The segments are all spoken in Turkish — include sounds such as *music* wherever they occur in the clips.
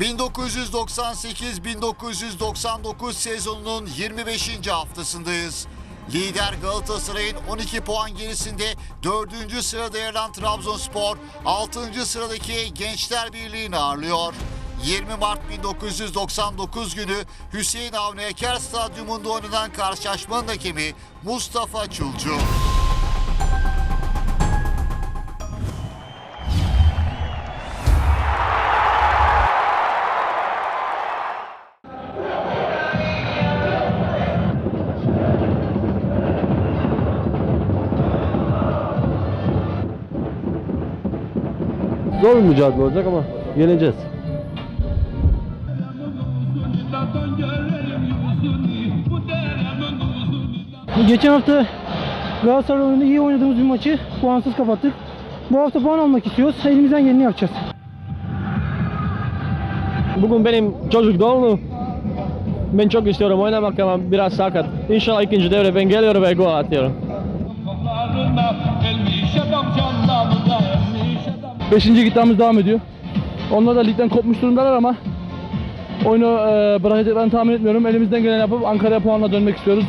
1998-1999 sezonunun 25. haftasındayız. Lider Galatasaray'ın 12 puan gerisinde 4. sırada yer alan Trabzonspor 6. sıradaki Gençler Birliği'ni ağırlıyor. 20 Mart 1999 günü Hüseyin Avni Eker Stadyumunda oynanan karşılaşmanın hakemi Mustafa Çulcu. Zor bir mücadele olacak ama yeneceğiz. Geçen hafta Galatasaray oyununda iyi oynadığımız bir maçı puansız kapattık. Bu hafta puan almak istiyoruz. Elimizden geleni yapacağız. Bugün benim çocuk doğumlu. Ben çok istiyorum oynamak ama biraz sakat. İnşallah ikinci devre ben geliyorum ve gol atıyorum. Beşinci gitmemiz devam ediyor. Onlar da ligden kopmuş durumdalar ama oyunu e, bırakacaklarını tahmin etmiyorum. Elimizden gelen yapıp Ankara'ya puanla dönmek istiyoruz.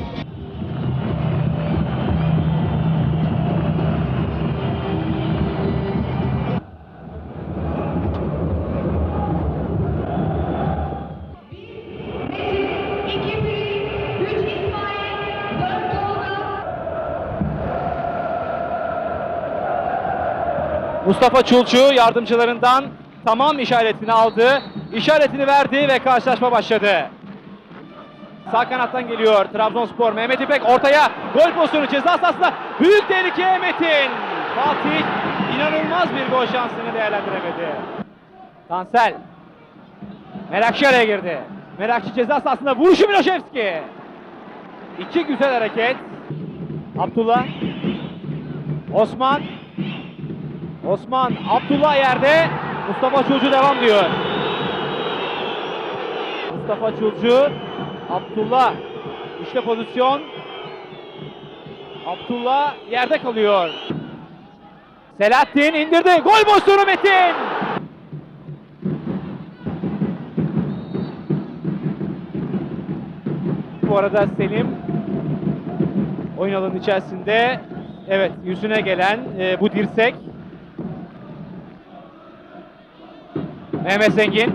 Mustafa Çulçu yardımcılarından tamam işaretini aldı. İşaretini verdi ve karşılaşma başladı. Sağ kanattan geliyor Trabzonspor. Mehmet İpek ortaya gol pozisyonu ceza sahasında. Büyük tehlike Metin. Fatih inanılmaz bir gol şansını değerlendiremedi. Tansel. Merakçı araya girdi. Merakçı ceza sahasında vuruşu Miloševski. İki güzel hareket. Abdullah. Osman. Osman Abdullah yerde. Mustafa Çulcu devam diyor. Mustafa Çulcu. Abdullah. İşte pozisyon. Abdullah yerde kalıyor. Selahattin indirdi. Gol pozisyonu Metin. Bu arada Selim oyun alanının içerisinde evet yüzüne gelen e, bu dirsek Mehmet Zengin.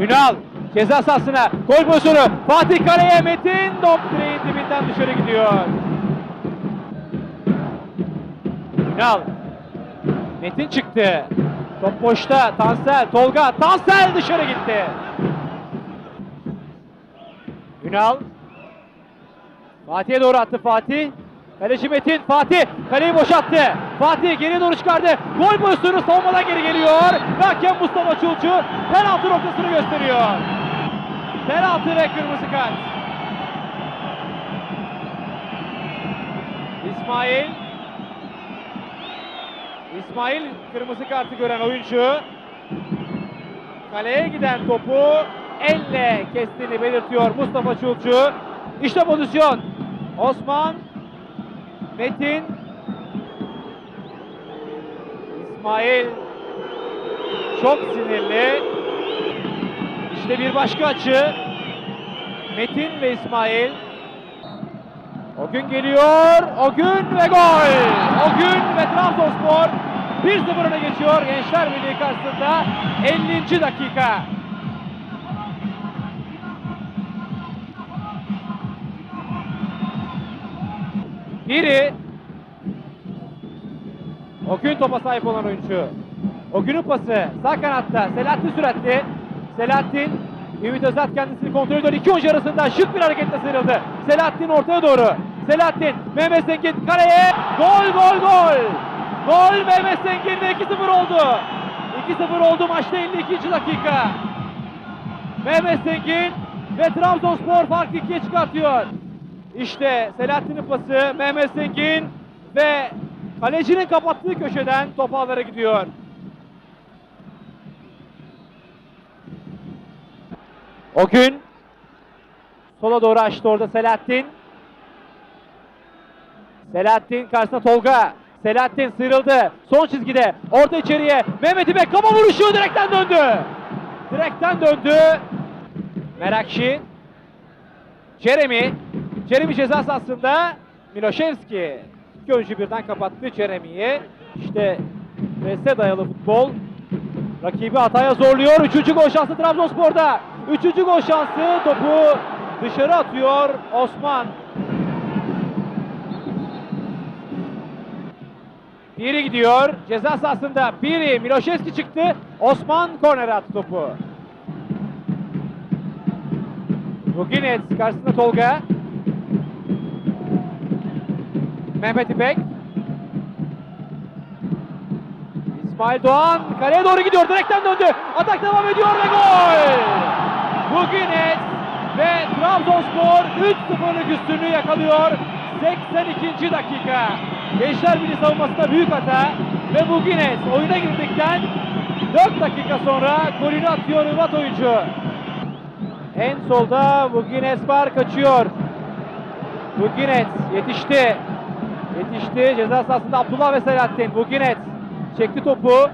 Ünal ceza sahasına gol pozisyonu. Fatih Kale'ye Metin top direğin dibinden dışarı gidiyor. Ünal. Metin çıktı. Top boşta. Tansel Tolga. Tansel dışarı gitti. Ünal. Fatih'e doğru attı Fatih. Kaleci Metin Fatih kaleyi boşalttı. Fatih geriye doğru çıkardı. Gol pozisyonu savunmadan geri geliyor. Ve hakem Mustafa Çulçu penaltı noktasını gösteriyor. Penaltı ve kırmızı kart. İsmail İsmail kırmızı kartı gören oyuncu kaleye giden topu elle kestiğini belirtiyor Mustafa Çulçu. İşte pozisyon. Osman Metin İsmail çok sinirli. İşte bir başka açı. Metin ve İsmail. O gün geliyor. O gün ve gol. O gün ve Trabzonspor 1-0 öne geçiyor Gençler Birliği karşısında 50. dakika. Biri o gün topa sahip olan oyuncu. O günün pası sağ kanatta Selahattin süratli. Selahattin Ümit Özat kendisini kontrol ediyor. İki oyuncu arasında şık bir hareketle sıyrıldı. Selahattin ortaya doğru. Selahattin Mehmet Zengin kaleye. Gol gol gol. Gol Mehmet Zengin'de 2-0 oldu. 2-0 oldu maçta 52. dakika. Mehmet Zengin ve Trabzonspor farkı ikiye çıkartıyor. İşte Selahattin'in pası Mehmet Zengin ve kalecinin kapattığı köşeden top gidiyor. O gün sola doğru açtı orada Selahattin. Selahattin karşısında Tolga. Selahattin sıyrıldı. Son çizgide. Orta içeriye. Mehmet İpek kafa vuruşu direkten döndü. Direkten döndü. Merakşi. Jeremy. Jeremy ceza sahasında. Miloševski. İki birden kapattı Jeremy'yi. İşte prese dayalı futbol. Rakibi hataya zorluyor. Üçüncü gol şansı Trabzonspor'da. Üçüncü gol şansı. Topu dışarı atıyor Osman. Biri gidiyor. Ceza sahasında biri. Miloševski çıktı. Osman korner attı topu. Buginets karşısında Tolga. Mehmet İpek. İsmail Doğan kaleye doğru gidiyor. Direkten döndü. Atak devam ediyor ve gol. Buginets ve Trabzonspor 3-0'lık üstünlüğü yakalıyor. 82. dakika. Gençler Birliği savunmasında büyük hata ve Buginets oyuna girdikten 4 dakika sonra golünü atıyor Hırvat oyuncu. En solda Buginets var kaçıyor. Buginets yetişti. Yetişti. Ceza sahasında Abdullah ve Selahattin. Buginets çekti topu.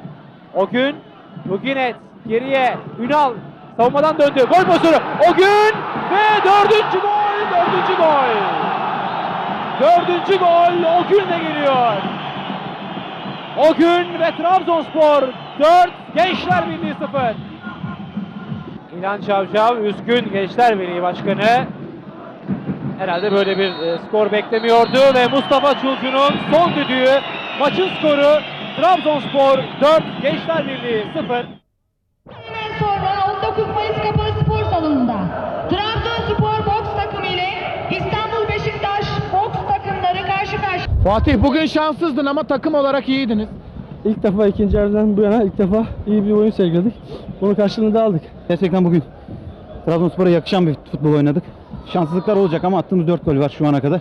O gün Buginets geriye. Ünal savunmadan döndü. Gol pozisyonu. O gün ve dördüncü gol. Dördüncü gol. Dördüncü gol o günle geliyor. O gün ve Trabzonspor 4, Gençler Birliği 0. İlhan Çavşav üzgün Gençler Birliği Başkanı. Herhalde böyle bir e, skor beklemiyordu ve Mustafa Çulcu'nun son düdüğü maçın skoru Trabzonspor 4 Gençler Birliği 0. Hemen sonra 19 Mayıs Kapalı Spor Salonu'nda Trabzonspor boks takımı ile İstanbul Beşiktaş boks takımları karşı karşıya. Fatih bugün şanssızdın ama takım olarak iyiydiniz. İlk defa ikinci yarıdan bu yana ilk defa iyi bir oyun sergiledik. Bunun karşılığını da aldık. Gerçekten bugün Trabzonspor'a yakışan bir futbol oynadık. Şanssızlıklar olacak ama attığımız 4 gol var şu ana kadar.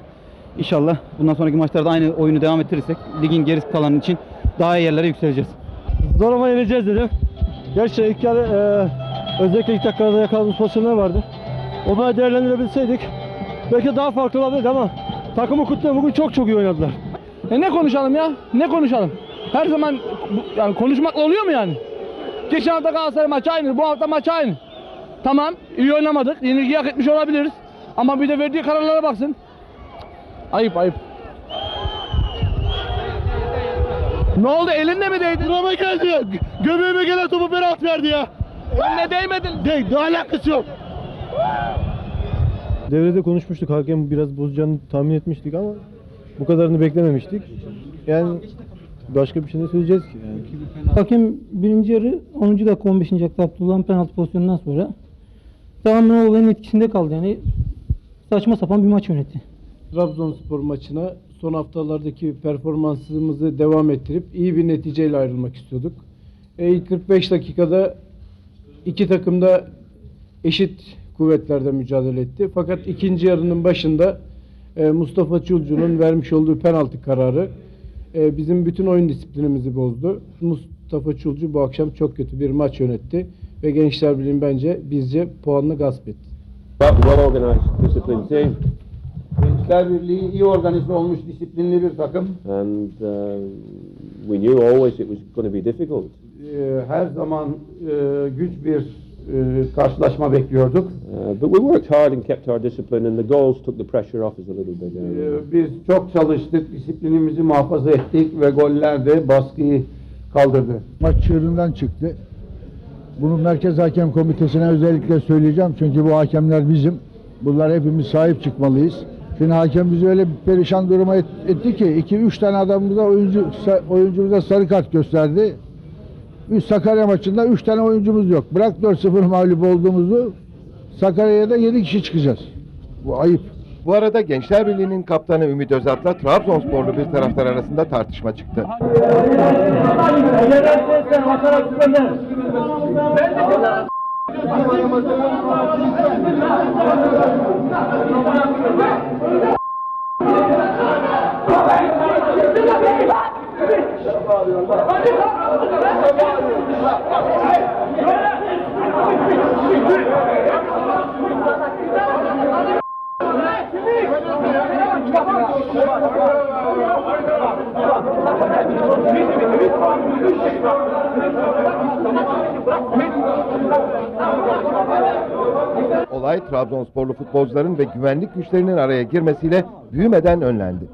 İnşallah bundan sonraki maçlarda aynı oyunu devam ettirirsek ligin geri kalanı için daha iyi yerlere yükseleceğiz. Zor ama yeneceğiz dedim. Gerçi ilk yarı e, özellikle ilk dakikada yakaladığımız pozisyonlar vardı. Onları değerlendirebilseydik belki daha farklı olabilirdi ama takımı kutluyorum. Bugün çok çok iyi oynadılar. E ne konuşalım ya? Ne konuşalım? Her zaman bu- yani konuşmakla oluyor mu yani? Geçen hafta Galatasaray maçı aynı, bu hafta maç aynı. Tamam, iyi oynamadık, yenilgi hak etmiş olabiliriz. Ama bir de verdiği kararlara baksın. Ayıp ayıp. Ne oldu elinde mi değdi? Burama geldi. Göbeğime gelen topu penaltı verdi ya. Eline değmedin. De, ne alakası yok. Devrede konuşmuştuk. Hakem biraz bozacağını tahmin etmiştik ama bu kadarını beklememiştik. Yani başka bir şey ne söyleyeceğiz ki? Yani. Hakem birinci yarı 10. dakika 15. dakika Abdullah'ın penaltı pozisyonundan sonra tamamen olayın etkisinde kaldı. Yani saçma sapan bir maç yönetti. Trabzonspor maçına son haftalardaki performansımızı devam ettirip iyi bir neticeyle ayrılmak istiyorduk. E, ilk 45 dakikada iki takım da eşit kuvvetlerde mücadele etti. Fakat ikinci yarının başında e, Mustafa Çulcu'nun vermiş olduğu penaltı kararı e, bizim bütün oyun disiplinimizi bozdu. Mustafa Çulcu bu akşam çok kötü bir maç yönetti ve Gençler Birliği bence bizce puanını gasp etti. Well organised, disciplined team, Gençler Birliği iyi organize olmuş disiplinli bir takım. and uh, we knew always it was going to be difficult. Ee, her zaman e, güç bir e, karşılaşma bekliyorduk. Uh, but we worked hard and kept our discipline, and the goals took the pressure off us a little bit. Ee, biz çok çalıştık, disiplinimizi muhafaza ettik ve goller de baskıyı kaldırdı. maç çığırından çıktı. Bunu Merkez Hakem Komitesi'ne özellikle söyleyeceğim çünkü bu hakemler bizim. Bunlar hepimiz sahip çıkmalıyız. Şimdi hakem bizi öyle bir perişan duruma et- etti ki 2-3 tane adamımıza oyuncu oyuncumuza sarı kart gösterdi. Biz Sakarya maçında 3 tane oyuncumuz yok. Bırak 4-0 mağlup olduğumuzu Sakarya'ya da 7 kişi çıkacağız. Bu ayıp. Bu arada Gençler Birliği'nin kaptanı Ümit Özat'la Trabzonsporlu bir taraftar arasında tartışma çıktı. *laughs* Olay Trabzonsporlu futbolcuların ve güvenlik güçlerinin araya girmesiyle büyümeden önlendi.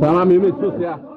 Tamam Ümit sus ya.